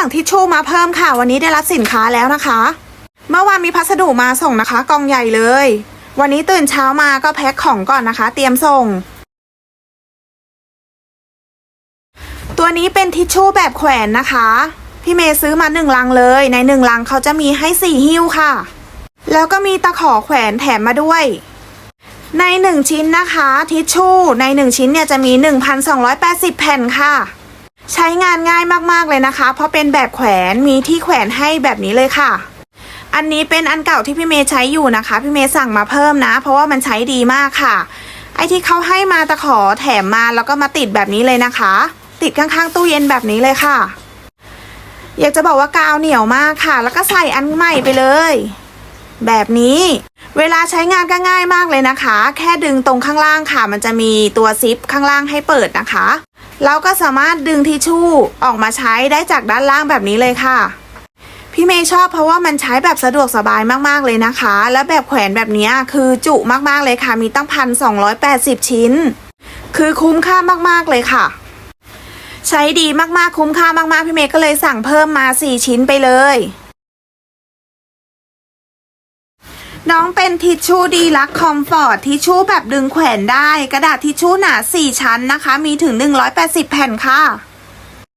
สั่งทิชชู่มาเพิ่มค่ะ วันนี้ได้รับสินค้าแล้วนะคะ เมื่อวานมีพัสดุมาส่งนะคะ กองใหญ่เลย วันนี้ตื่นเช้ามาก็แพ็คของก่อนนะคะ เตรียมส่ง ตัวนี้เป็นทิชชู่แบบแขวนนะคะ พี่เมย์ซื้อมาหนึ่งลังเลย ในหนึ่งลังเขาจะมีให้สี่หิ้วค่ะ แล้วก็มีตะขอแขวนแถมมาด้วยในหนึ่งชิ้นนะคะ ทิชชู่ในหนึ่งชิ้นเนี่ยจะมี 1,280 แผ่นค่ะ ใช้งานง่ายมากๆเลยนะคะ เพราะเป็นแบบแขวนมีที่แขวนให้แบบนี้เลยค่ะ อันนี้เป็นอันเก่าที่พี่เมย์ใช้อยู่นะคะ พี่เมย์สั่งมาเพิ่มนะ เพราะว่ามันใช้ดีมากค่ะ ไอที่เขาให้มาตะขอแถมมาแล้วก็มาติดแบบนี้เลยนะคะ ติดข้างๆตู้เย็นแบบนี้เลยค่ะ อยากจะบอกว่ากาวเหนียวมากค่ะ แล้วก็ใส่อันใหม่ไปเลย แบบนี้ เวลาใช้งานก็ง่ายมากเลยนะคะ แค่ดึงตรงข้างล่างค่ะ มันจะมีตัวซิปข้างล่างให้เปิดนะคะ เราก็สามารถดึงทิชชู่ออกมาใช้ได้จากด้านล่างแบบนี้เลยค่ะ พี่เมย์ชอบเพราะว่ามันใช้แบบสะดวกสบายมากๆเลยนะคะ และแบบแขวนแบบนี้คือจุมากๆเลยค่ะ มีตั้งพันสองร้อยแปดสิบชิ้น คือคุ้มค่ามากๆเลยค่ะ ใช้ดีมากๆคุ้มค่ามากๆพี่เมย์ก็เลยสั่งเพิ่มมาสี่ชิ้นไปเลย น้องเป็นทิชชู่ดีลักคอมฟอร์ตทิชชู่แบบดึงแขวนได้ กระดาษทิชชู่หนา 4 ชั้นนะคะ มีถึง 180 แผ่นค่ะ